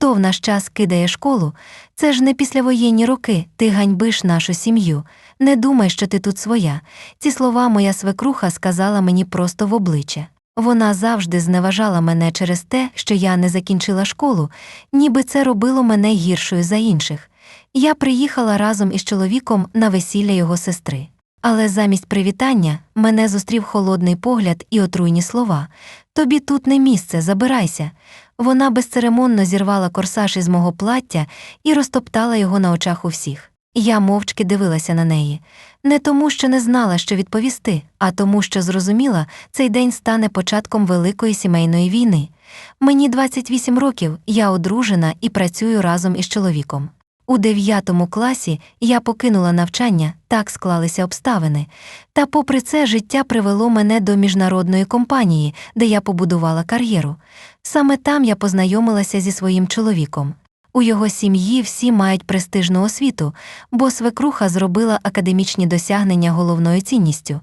Хто в наш час кидає школу? Це ж не післявоєнні роки, ти ганьбиш нашу сім'ю. Не думай, що ти тут своя. Ці слова моя свекруха сказала мені просто в обличчя. Вона завжди зневажала мене через те, що я не закінчила школу, ніби це робило мене гіршою за інших. Я приїхала разом із чоловіком на весілля його сестри. Але замість привітання мене зустрів холодний погляд і отруйні слова Тобі тут не місце, забирайся. Вона безцеремонно зірвала корсаж із мого плаття і розтоптала його на очах у всіх. Я мовчки дивилася на неї. Не тому, що не знала, що відповісти, а тому, що зрозуміла, цей день стане початком великої сімейної війни. Мені 28 років, я одружена і працюю разом із чоловіком. У дев'ятому класі я покинула навчання, так склалися обставини. Та, попри це, життя привело мене до міжнародної компанії, де я побудувала кар'єру. Саме там я познайомилася зі своїм чоловіком. У його сім'ї всі мають престижну освіту, бо свекруха зробила академічні досягнення головною цінністю.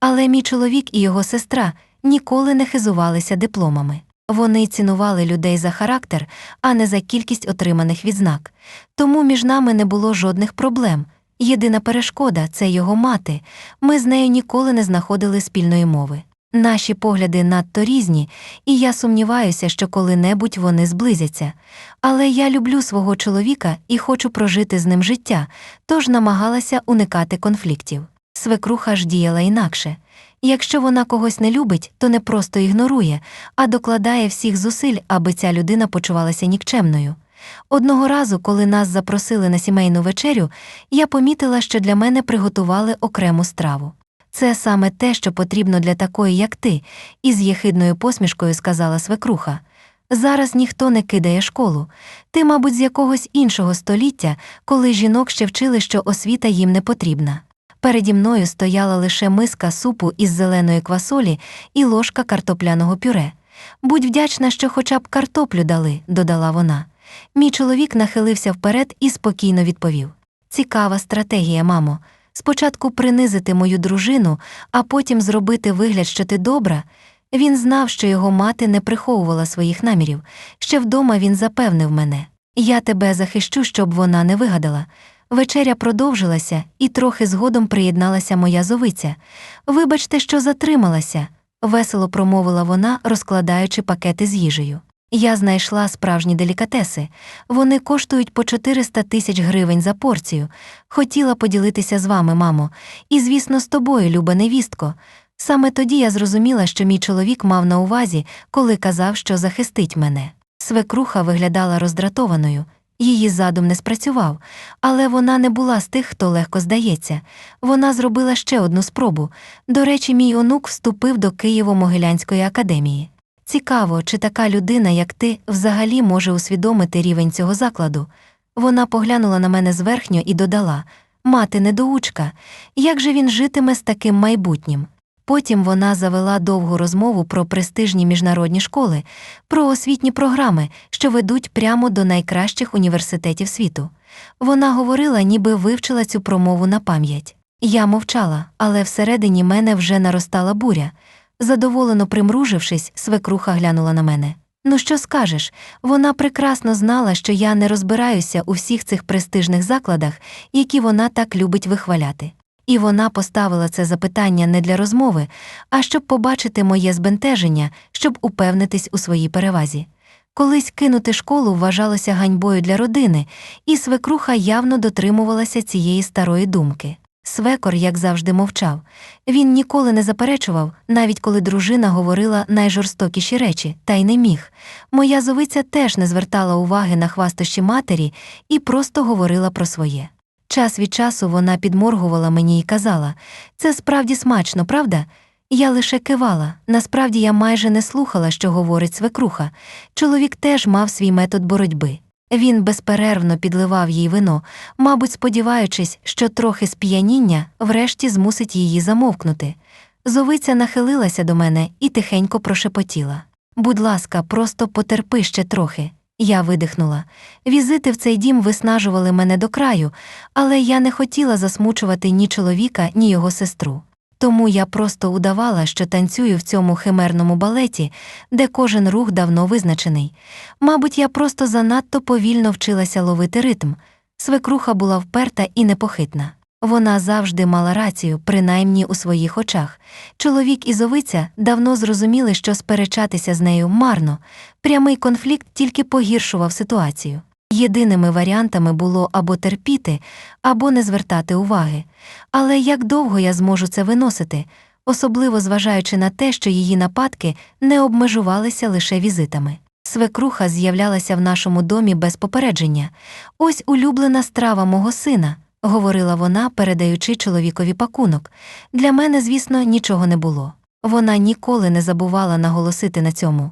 Але мій чоловік і його сестра ніколи не хизувалися дипломами. Вони цінували людей за характер, а не за кількість отриманих відзнак. Тому між нами не було жодних проблем. Єдина перешкода це його мати. Ми з нею ніколи не знаходили спільної мови. Наші погляди надто різні, і я сумніваюся, що коли-небудь вони зблизяться. Але я люблю свого чоловіка і хочу прожити з ним життя, тож намагалася уникати конфліктів. Свекруха ж діяла інакше. Якщо вона когось не любить, то не просто ігнорує, а докладає всіх зусиль, аби ця людина почувалася нікчемною. Одного разу, коли нас запросили на сімейну вечерю, я помітила, що для мене приготували окрему страву. Це саме те, що потрібно для такої, як ти, із єхидною посмішкою сказала свекруха. Зараз ніхто не кидає школу. Ти, мабуть, з якогось іншого століття, коли жінок ще вчили, що освіта їм не потрібна. Переді мною стояла лише миска супу із зеленої квасолі і ложка картопляного пюре. Будь вдячна, що хоча б картоплю дали, додала вона. Мій чоловік нахилився вперед і спокійно відповів: Цікава стратегія, мамо. Спочатку принизити мою дружину, а потім зробити вигляд, що ти добра. Він знав, що його мати не приховувала своїх намірів. Ще вдома він запевнив мене Я тебе захищу, щоб вона не вигадала. Вечеря продовжилася, і трохи згодом приєдналася моя зовиця. Вибачте, що затрималася, весело промовила вона, розкладаючи пакети з їжею. Я знайшла справжні делікатеси. Вони коштують по 400 тисяч гривень за порцію. Хотіла поділитися з вами, мамо, і, звісно, з тобою, люба невістко. Саме тоді я зрозуміла, що мій чоловік мав на увазі, коли казав, що захистить мене. Свекруха виглядала роздратованою. Її задум не спрацював, але вона не була з тих, хто легко здається. Вона зробила ще одну спробу. До речі, мій онук вступив до Києво-Могилянської академії. Цікаво, чи така людина, як ти, взагалі може усвідомити рівень цього закладу. Вона поглянула на мене зверхньо і додала Мати недоучка, як же він житиме з таким майбутнім? Потім вона завела довгу розмову про престижні міжнародні школи, про освітні програми, що ведуть прямо до найкращих університетів світу. Вона говорила, ніби вивчила цю промову на пам'ять. Я мовчала, але всередині мене вже наростала буря. Задоволено примружившись, свекруха глянула на мене. Ну, що скажеш? Вона прекрасно знала, що я не розбираюся у всіх цих престижних закладах, які вона так любить вихваляти. І вона поставила це запитання не для розмови, а щоб побачити моє збентеження, щоб упевнитись у своїй перевазі. Колись кинути школу вважалося ганьбою для родини, і свекруха явно дотримувалася цієї старої думки. Свекор, як завжди, мовчав. Він ніколи не заперечував, навіть коли дружина говорила найжорстокіші речі, та й не міг. Моя зовиця теж не звертала уваги на хвастощі матері і просто говорила про своє. Час від часу вона підморгувала мені і казала це справді смачно, правда? Я лише кивала. Насправді я майже не слухала, що говорить свекруха. Чоловік теж мав свій метод боротьби. Він безперервно підливав їй вино, мабуть, сподіваючись, що трохи сп'яніння врешті змусить її замовкнути. Зовиця нахилилася до мене і тихенько прошепотіла. Будь ласка, просто потерпи ще трохи. Я видихнула. Візити в цей дім виснажували мене до краю, але я не хотіла засмучувати ні чоловіка, ні його сестру. Тому я просто удавала, що танцюю в цьому химерному балеті, де кожен рух давно визначений. Мабуть, я просто занадто повільно вчилася ловити ритм. Свекруха була вперта і непохитна. Вона завжди мала рацію, принаймні у своїх очах. Чоловік і зовиця давно зрозуміли, що сперечатися з нею марно. Прямий конфлікт тільки погіршував ситуацію. Єдиними варіантами було або терпіти, або не звертати уваги. Але як довго я зможу це виносити, особливо зважаючи на те, що її нападки не обмежувалися лише візитами. Свекруха з'являлася в нашому домі без попередження. Ось улюблена страва мого сина, говорила вона, передаючи чоловікові пакунок. Для мене, звісно, нічого не було. Вона ніколи не забувала наголосити на цьому.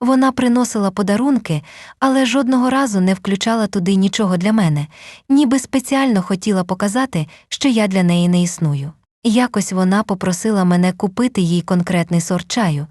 Вона приносила подарунки, але жодного разу не включала туди нічого для мене, ніби спеціально хотіла показати, що я для неї не існую. Якось вона попросила мене купити їй конкретний сорт чаю.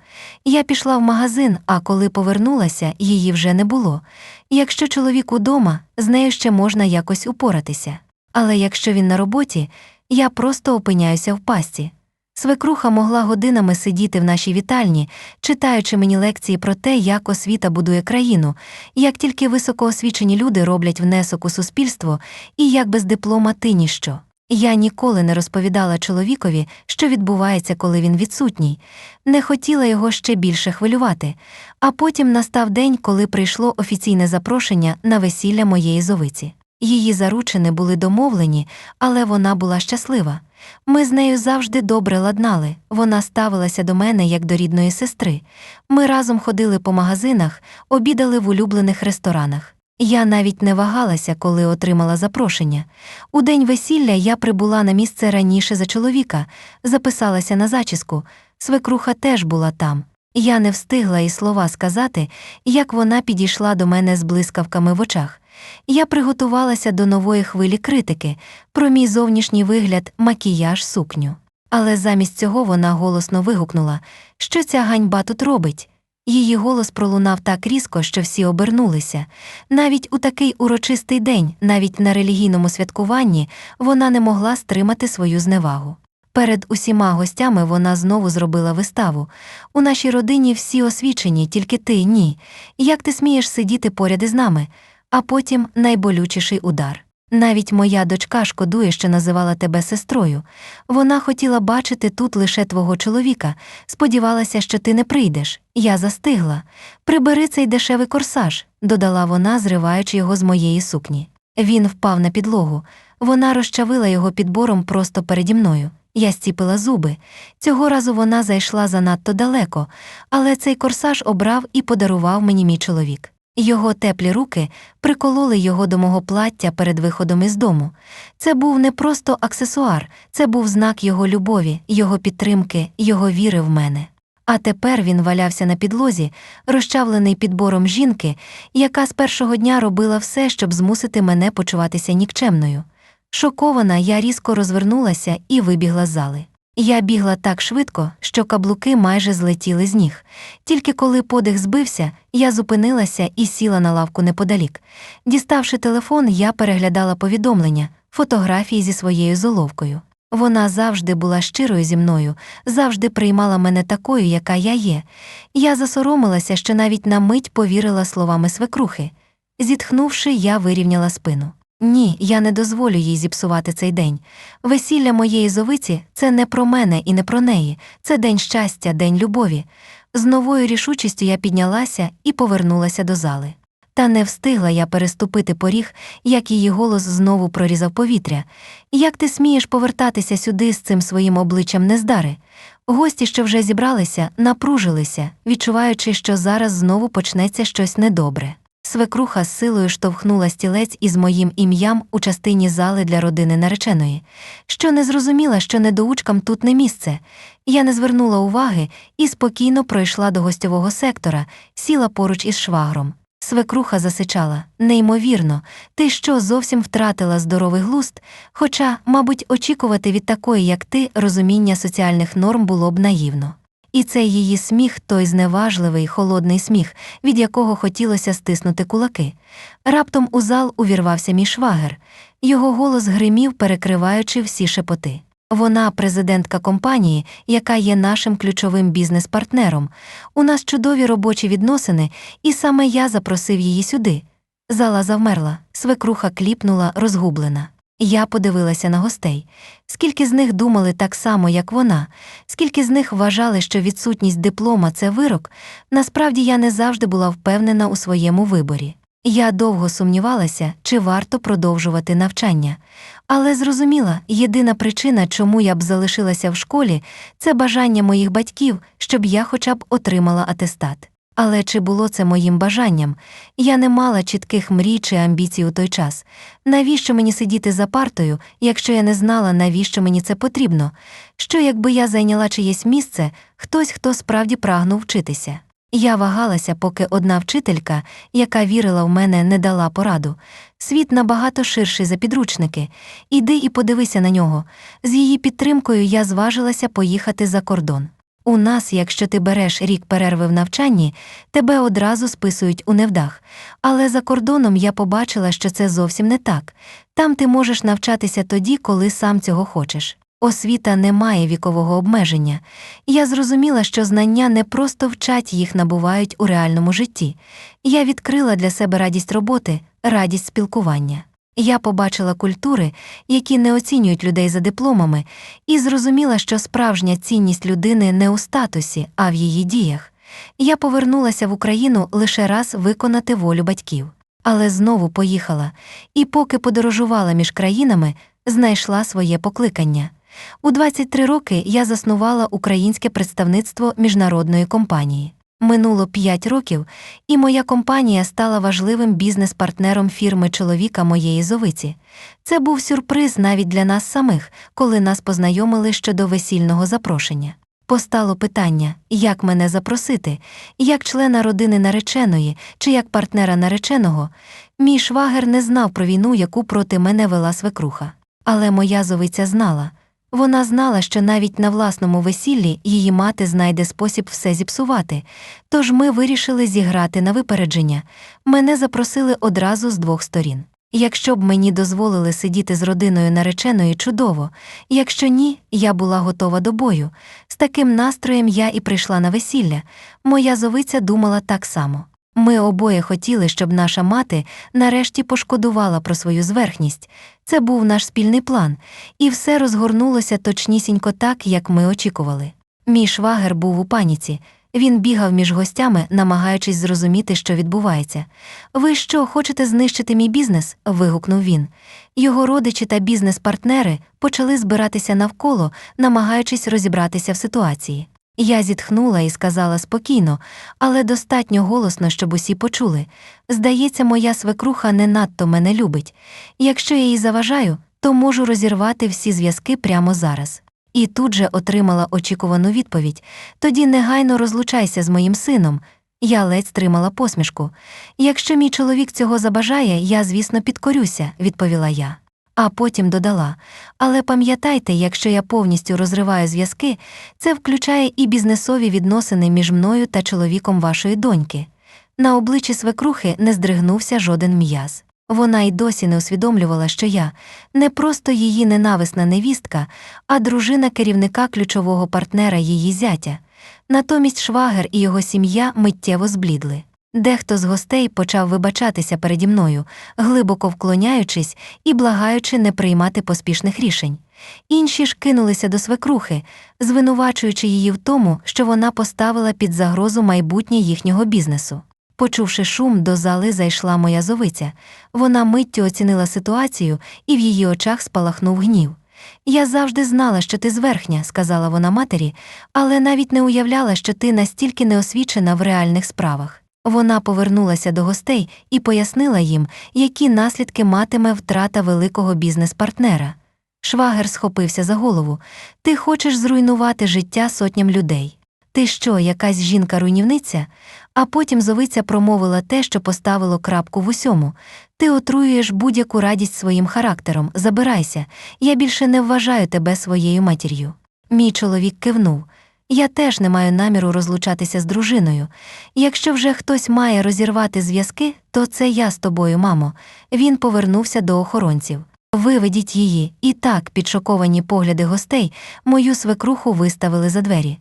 Я пішла в магазин, а коли повернулася, її вже не було. Якщо чоловік удома, з нею ще можна якось упоратися. Але якщо він на роботі, я просто опиняюся в пасті. Свекруха могла годинами сидіти в нашій вітальні, читаючи мені лекції про те, як освіта будує країну, як тільки високоосвічені люди роблять внесок у суспільство і як без диплома ти ніщо. Я ніколи не розповідала чоловікові, що відбувається, коли він відсутній, не хотіла його ще більше хвилювати. А потім настав день, коли прийшло офіційне запрошення на весілля моєї зовиці. Її заручини були домовлені, але вона була щаслива. Ми з нею завжди добре ладнали, вона ставилася до мене як до рідної сестри. Ми разом ходили по магазинах, обідали в улюблених ресторанах. Я навіть не вагалася, коли отримала запрошення. У день весілля я прибула на місце раніше за чоловіка, записалася на зачіску. Свекруха теж була там. Я не встигла і слова сказати, як вона підійшла до мене з блискавками в очах. Я приготувалася до нової хвилі критики про мій зовнішній вигляд, макіяж, сукню. Але замість цього вона голосно вигукнула, що ця ганьба тут робить. Її голос пролунав так різко, що всі обернулися. Навіть у такий урочистий день, навіть на релігійному святкуванні, вона не могла стримати свою зневагу. Перед усіма гостями вона знову зробила виставу. У нашій родині всі освічені, тільки ти ні. Як ти смієш сидіти поряд із нами? А потім найболючіший удар. Навіть моя дочка шкодує, що називала тебе сестрою. Вона хотіла бачити тут лише твого чоловіка, сподівалася, що ти не прийдеш. Я застигла. Прибери цей дешевий корсаж, додала вона, зриваючи його з моєї сукні. Він впав на підлогу. Вона розчавила його підбором просто переді мною. Я стіпила зуби. Цього разу вона зайшла занадто далеко, але цей корсаж обрав і подарував мені мій чоловік. Його теплі руки прикололи його до мого плаття перед виходом із дому. Це був не просто аксесуар, це був знак його любові, його підтримки, його віри в мене. А тепер він валявся на підлозі, розчавлений підбором жінки, яка з першого дня робила все, щоб змусити мене почуватися нікчемною. Шокована, я різко розвернулася і вибігла з зали. Я бігла так швидко, що каблуки майже злетіли з ніг. Тільки коли подих збився, я зупинилася і сіла на лавку неподалік. Діставши телефон, я переглядала повідомлення, фотографії зі своєю золовкою. Вона завжди була щирою зі мною, завжди приймала мене такою, яка я є. Я засоромилася, що навіть на мить повірила словами свекрухи. Зітхнувши, я вирівняла спину. Ні, я не дозволю їй зіпсувати цей день. Весілля моєї зовиці це не про мене і не про неї, це день щастя, день любові. З новою рішучістю я піднялася і повернулася до зали. Та не встигла я переступити поріг, як її голос знову прорізав повітря. Як ти смієш повертатися сюди з цим своїм обличчям нездари? Гості, що вже зібралися, напружилися, відчуваючи, що зараз знову почнеться щось недобре. Свекруха з силою штовхнула стілець із моїм ім'ям у частині зали для родини нареченої, що не зрозуміла, що недоучкам тут не місце. Я не звернула уваги і спокійно пройшла до гостьового сектора, сіла поруч із швагром. Свекруха засичала неймовірно, ти що зовсім втратила здоровий глуст, хоча, мабуть, очікувати від такої, як ти, розуміння соціальних норм було б наївно. І цей її сміх той зневажливий, холодний сміх, від якого хотілося стиснути кулаки. Раптом у зал увірвався мій швагер. Його голос гримів, перекриваючи всі шепоти. Вона президентка компанії, яка є нашим ключовим бізнес-партнером. У нас чудові робочі відносини, і саме я запросив її сюди. Зала завмерла, свекруха кліпнула, розгублена. Я подивилася на гостей. Скільки з них думали так само, як вона, скільки з них вважали, що відсутність диплома це вирок, насправді я не завжди була впевнена у своєму виборі. Я довго сумнівалася, чи варто продовжувати навчання. Але зрозуміла, єдина причина, чому я б залишилася в школі, це бажання моїх батьків, щоб я хоча б отримала атестат. Але чи було це моїм бажанням? Я не мала чітких мрій чи амбіцій у той час. Навіщо мені сидіти за партою, якщо я не знала, навіщо мені це потрібно? Що якби я зайняла чиєсь місце, хтось, хто справді прагнув вчитися? Я вагалася, поки одна вчителька, яка вірила в мене, не дала пораду. Світ набагато ширший за підручники. Іди і подивися на нього. З її підтримкою я зважилася поїхати за кордон. У нас, якщо ти береш рік перерви в навчанні, тебе одразу списують у невдах. Але за кордоном я побачила, що це зовсім не так. Там ти можеш навчатися тоді, коли сам цього хочеш. Освіта не має вікового обмеження. Я зрозуміла, що знання не просто вчать їх набувають у реальному житті. Я відкрила для себе радість роботи, радість спілкування. Я побачила культури, які не оцінюють людей за дипломами, і зрозуміла, що справжня цінність людини не у статусі, а в її діях. Я повернулася в Україну лише раз виконати волю батьків. Але знову поїхала, і поки подорожувала між країнами, знайшла своє покликання. У 23 роки я заснувала українське представництво міжнародної компанії. Минуло 5 років, і моя компанія стала важливим бізнес-партнером фірми чоловіка моєї зовиці. Це був сюрприз навіть для нас самих, коли нас познайомили щодо весільного запрошення. Постало питання, як мене запросити, як члена родини нареченої чи як партнера нареченого. Мій швагер не знав про війну, яку проти мене вела свекруха. Але моя зовиця знала. Вона знала, що навіть на власному весіллі її мати знайде спосіб все зіпсувати, тож ми вирішили зіграти на випередження. Мене запросили одразу з двох сторін. Якщо б мені дозволили сидіти з родиною нареченої чудово, якщо ні, я була готова до бою. З таким настроєм я і прийшла на весілля. Моя зовиця думала так само. Ми обоє хотіли, щоб наша мати нарешті пошкодувала про свою зверхність. Це був наш спільний план, і все розгорнулося точнісінько так, як ми очікували. Мій швагер був у паніці. Він бігав між гостями, намагаючись зрозуміти, що відбувається. Ви що, хочете знищити мій бізнес? вигукнув він. Його родичі та бізнес-партнери почали збиратися навколо, намагаючись розібратися в ситуації. Я зітхнула і сказала спокійно, але достатньо голосно, щоб усі почули. Здається, моя свекруха не надто мене любить. Якщо я їй заважаю, то можу розірвати всі зв'язки прямо зараз. І тут же отримала очікувану відповідь тоді негайно розлучайся з моїм сином. Я ледь стримала посмішку. Якщо мій чоловік цього забажає, я, звісно, підкорюся, відповіла я. А потім додала. Але пам'ятайте, якщо я повністю розриваю зв'язки, це включає і бізнесові відносини між мною та чоловіком вашої доньки. На обличчі свекрухи не здригнувся жоден м'яз. Вона й досі не усвідомлювала, що я не просто її ненависна невістка, а дружина керівника ключового партнера її зятя. Натомість швагер і його сім'я миттєво зблідли. Дехто з гостей почав вибачатися переді мною, глибоко вклоняючись і благаючи не приймати поспішних рішень. Інші ж кинулися до свекрухи, звинувачуючи її в тому, що вона поставила під загрозу майбутнє їхнього бізнесу. Почувши шум, до зали зайшла моя зовиця. Вона миттю оцінила ситуацію, і в її очах спалахнув гнів. Я завжди знала, що ти зверхня, сказала вона матері, але навіть не уявляла, що ти настільки неосвічена в реальних справах. Вона повернулася до гостей і пояснила їм, які наслідки матиме втрата великого бізнес-партнера. Швагер схопився за голову. Ти хочеш зруйнувати життя сотням людей. Ти що, якась жінка-руйнівниця? А потім зовиця промовила те, що поставило крапку в усьому. Ти отруюєш будь-яку радість своїм характером, забирайся, я більше не вважаю тебе своєю матір'ю. Мій чоловік кивнув. Я теж не маю наміру розлучатися з дружиною. Якщо вже хтось має розірвати зв'язки, то це я з тобою, мамо. Він повернувся до охоронців. Виведіть її, і так, під шоковані погляди гостей, мою свекруху виставили за двері.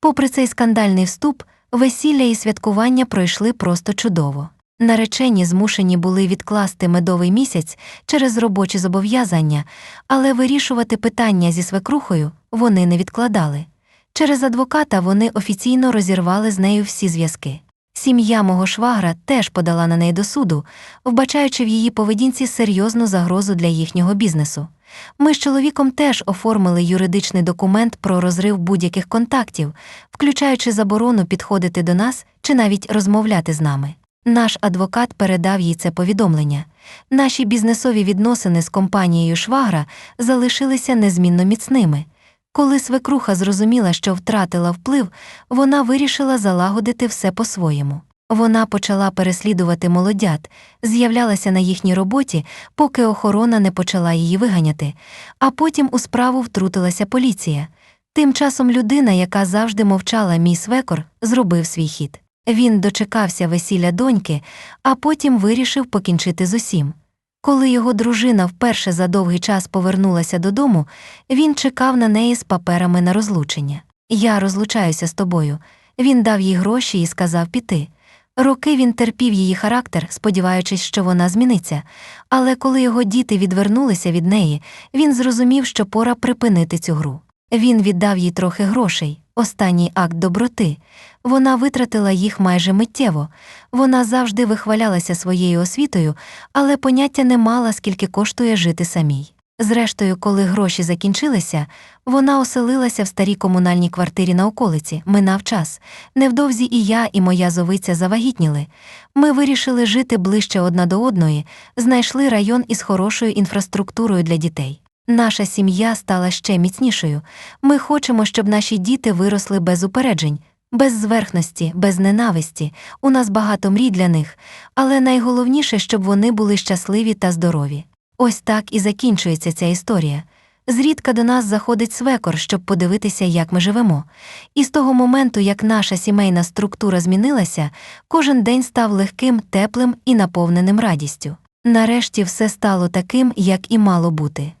Попри цей скандальний вступ, весілля і святкування пройшли просто чудово. Наречені змушені були відкласти медовий місяць через робочі зобов'язання, але вирішувати питання зі свекрухою вони не відкладали. Через адвоката вони офіційно розірвали з нею всі зв'язки. Сім'я мого швагра теж подала на неї до суду, вбачаючи в її поведінці серйозну загрозу для їхнього бізнесу. Ми з чоловіком теж оформили юридичний документ про розрив будь-яких контактів, включаючи заборону підходити до нас чи навіть розмовляти з нами. Наш адвокат передав їй це повідомлення. Наші бізнесові відносини з компанією Швагра залишилися незмінно міцними. Коли свекруха зрозуміла, що втратила вплив, вона вирішила залагодити все по-своєму. Вона почала переслідувати молодят, з'являлася на їхній роботі, поки охорона не почала її виганяти, а потім у справу втрутилася поліція. Тим часом людина, яка завжди мовчала мій свекор, зробив свій хід. Він дочекався весілля доньки, а потім вирішив покінчити з усім. Коли його дружина вперше за довгий час повернулася додому, він чекав на неї з паперами на розлучення. Я розлучаюся з тобою. Він дав їй гроші і сказав піти. Роки він терпів її характер, сподіваючись, що вона зміниться. Але коли його діти відвернулися від неї, він зрозумів, що пора припинити цю гру. Він віддав їй трохи грошей, останній акт доброти. Вона витратила їх майже миттєво. Вона завжди вихвалялася своєю освітою, але поняття не мала, скільки коштує жити самій. Зрештою, коли гроші закінчилися, вона оселилася в старій комунальній квартирі на околиці, минав час. Невдовзі і я, і моя зовиця завагітніли. Ми вирішили жити ближче одна до одної, знайшли район із хорошою інфраструктурою для дітей. Наша сім'я стала ще міцнішою. Ми хочемо, щоб наші діти виросли без упереджень, без зверхності, без ненависті. У нас багато мрій для них, але найголовніше, щоб вони були щасливі та здорові. Ось так і закінчується ця історія. Зрідка до нас заходить свекор, щоб подивитися, як ми живемо. І з того моменту, як наша сімейна структура змінилася, кожен день став легким, теплим і наповненим радістю. Нарешті все стало таким, як і мало бути.